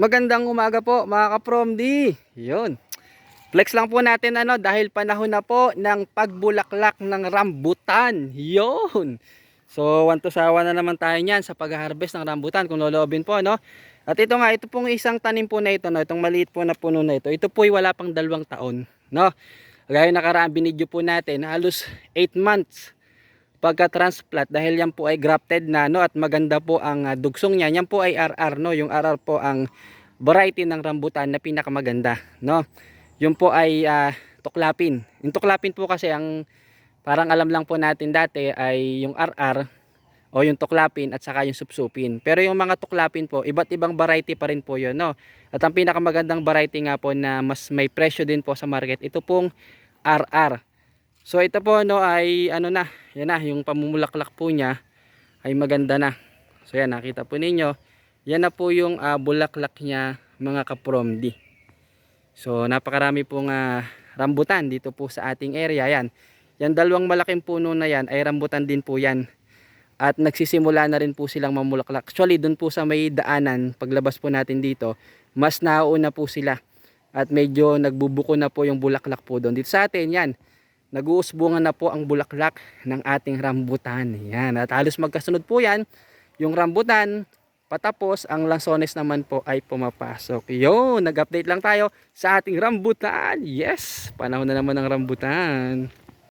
Magandang umaga po mga ka-From D. Yun. Flex lang po natin ano dahil panahon na po ng pagbulaklak ng rambutan. Yun. So, one to sawa na naman tayo niyan sa pag-harvest ng rambutan kung lolobin po, no? At ito nga, ito pong isang tanim po na ito, no? Itong maliit po na puno na ito. Ito po ay wala pang dalawang taon, no? Gaya nakaraan binidyo po natin, halos 8 months pagka-transplant dahil yan po ay grafted na no at maganda po ang ah, dugsong niya. Yan po ay RR no, yung RR po ang variety ng rambutan na pinakamaganda no. Yung po ay ah, tuklapin. Yung tuklapin po kasi ang parang alam lang po natin dati ay yung RR o yung tuklapin at saka yung supsupin. Pero yung mga tuklapin po, iba't ibang variety pa rin po yun no. At ang pinakamagandang variety nga po na mas may presyo din po sa market, ito pong RR. So ito po no ay ano na, yan na yung pamumulaklak po niya ay maganda na. So yan nakita po ninyo. Yan na po yung ah, bulaklak niya mga kapromdi. So napakarami pong ah, rambutan dito po sa ating area yan. Yan dalawang malaking puno na yan ay rambutan din po yan. At nagsisimula na rin po silang mamulaklak. Actually doon po sa may daanan paglabas po natin dito, mas nauna po sila. At medyo nagbubuko na po yung bulaklak po doon. Dito sa atin yan nag-uusbungan na po ang bulaklak ng ating rambutan. Yan. At halos magkasunod po yan. Yung rambutan, patapos, ang lansones naman po ay pumapasok. Yo, nag-update lang tayo sa ating rambutan. Yes, panahon na naman ng rambutan.